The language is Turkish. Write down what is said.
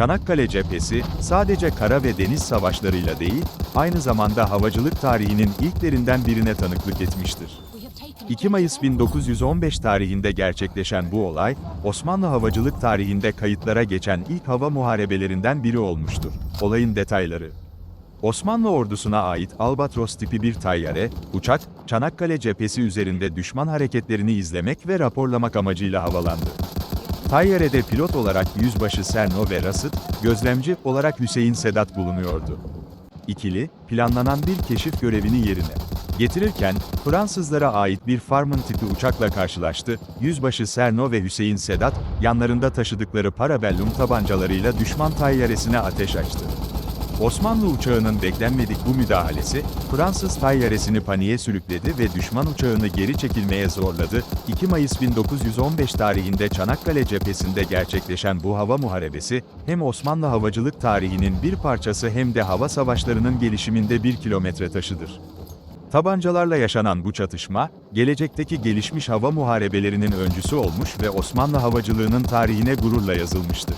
Çanakkale cephesi, sadece kara ve deniz savaşlarıyla değil, aynı zamanda havacılık tarihinin ilklerinden birine tanıklık etmiştir. 2 Mayıs 1915 tarihinde gerçekleşen bu olay, Osmanlı havacılık tarihinde kayıtlara geçen ilk hava muharebelerinden biri olmuştur. Olayın detayları Osmanlı ordusuna ait Albatros tipi bir tayyare, uçak, Çanakkale cephesi üzerinde düşman hareketlerini izlemek ve raporlamak amacıyla havalandı. Tayyare'de pilot olarak Yüzbaşı Serno ve Rasıt, gözlemci olarak Hüseyin Sedat bulunuyordu. İkili, planlanan bir keşif görevini yerine getirirken, Fransızlara ait bir Farman tipi uçakla karşılaştı, Yüzbaşı Serno ve Hüseyin Sedat, yanlarında taşıdıkları parabellum tabancalarıyla düşman tayyaresine ateş açtı. Osmanlı uçağının beklenmedik bu müdahalesi, Fransız tayyaresini paniğe sürükledi ve düşman uçağını geri çekilmeye zorladı. 2 Mayıs 1915 tarihinde Çanakkale cephesinde gerçekleşen bu hava muharebesi, hem Osmanlı havacılık tarihinin bir parçası hem de hava savaşlarının gelişiminde bir kilometre taşıdır. Tabancalarla yaşanan bu çatışma, gelecekteki gelişmiş hava muharebelerinin öncüsü olmuş ve Osmanlı havacılığının tarihine gururla yazılmıştır.